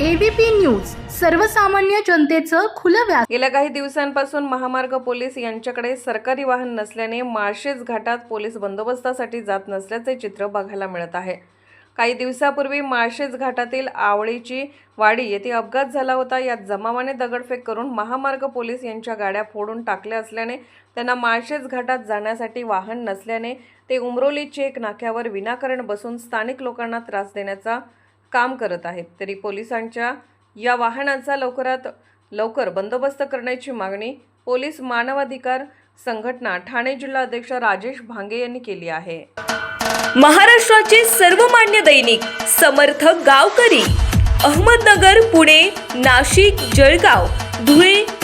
ABP news सर्वसामान्य जनतेचं खुलं व्यास गेल्या काही दिवसांपासून महामार्ग पोलीस यांच्याकडे सरकारी वाहन नसल्याने माळशेज घाटात पोलीस बंदोबस्तासाठी जात नसल्याचे चित्र बघायला मिळत आहे. काही दिवसापूर्वी माळशेज घाटातील आवळीची वाडी येथे अपघात झाला होता. यात जमावाने दगडफेक करून महामार्ग पोलीस यांच्या गाड्या फोडून टाकल्या असल्याने त्यांना माळशेज घाटात जाण्यासाठी वाहन नसल्याने ते उमरोली चेक नाक्यावर विनाकारण बसून स्थानिक लोकांना त्रास देण्याचा काम करत आहेत. तरी पोलिसांच्या या वाहनाचा लवकरात लवकर बंदोबस्त करण्याची मागणी पोलीस मानवाधिकार संघटना ठाणे जिल्हा अध्यक्ष राजेश भांगे यांनी केली आहे. महाराष्ट्राचे सर्वमान्य दैनिक समर्थ गावकरी अहमदनगर पुणे नाशिक जळगाव धुळे